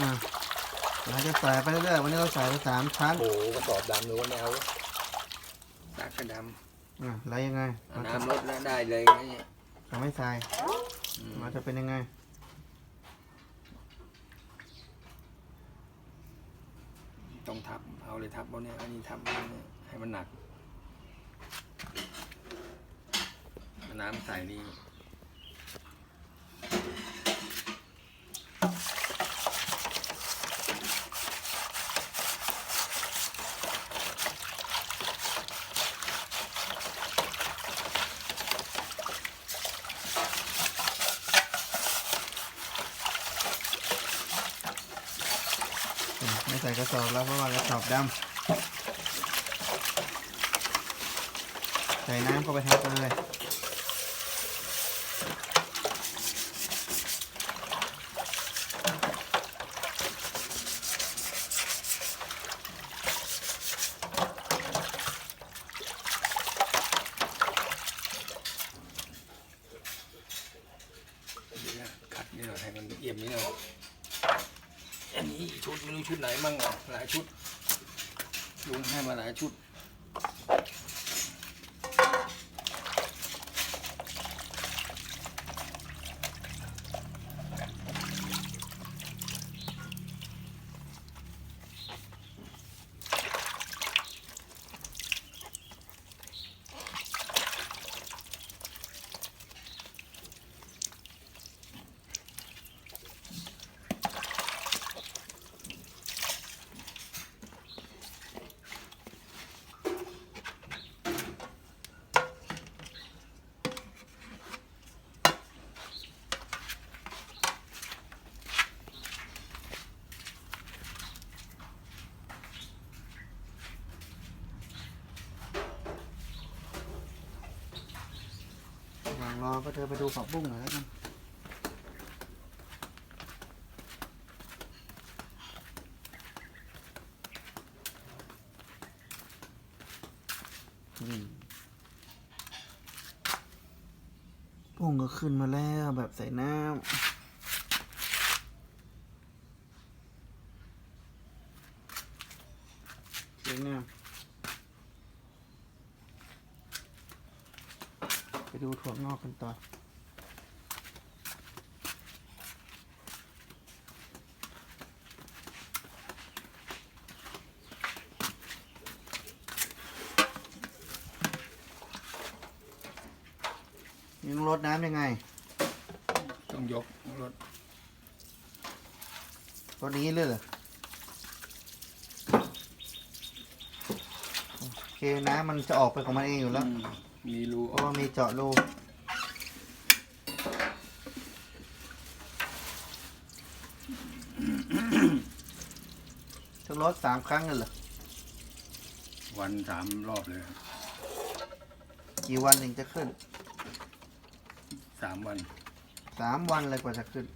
อะเราจะใส่ไปเรื่อยๆวันนี้เราใส่ไปสามชั้นโอ้โหกระสอบดำหรือว่าแนวตักกระดอะแล้วยังไงำเราเอาจะน้ำลดแล้วได้เลยนะเนี่ยจะไม่ใส่อืมเราจะเป็นยังไง ต้องทับเอาเลยทับบนเนี้ยอันนี้ทับบนเนี้ยให้มันหนักเอาน้ำใส่นี่ ใส่กระสอบแล้วเพราะว่ากระสอบดำใส่น้ำเข้าไปทับเลยเดี๋ยวขัดนี่หน่อยให้มันเอี่ยมนี่หน่อย ชุดไม่รู้ชุดไหนมั่งหรอหลายชุดลุงให้มาหลายชุด หว่างรอก็เธอไปดูผักบุ้งหน่อยแล้วกันบุ้งก็ขึ้นมาแล้วแบบใส่น้ำสวยงาม ไปดูถั่วงอกกันต่อ ยังรดน้ำยังไง ต้องยกรถรดนี้เลยเหรอโอเคน้ำมันจะออกไปของมันเองอยู่แล้ว อืม มีรูเพราะว่ามีเจาะรูจะรดสามครั้งเลยเหรอ วันสามรอบเลยกี่วันถึงจะขึ้น สามวัน สามวันเลยกว่าจะขึ้น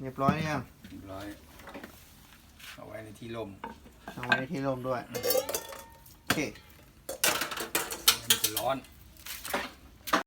เรียบร้อยหรือยังเรียบร้อย เอาไว้ในที่ลมเอาไว้ในที่ร่มด้วย โอเค มันจะร้อนอ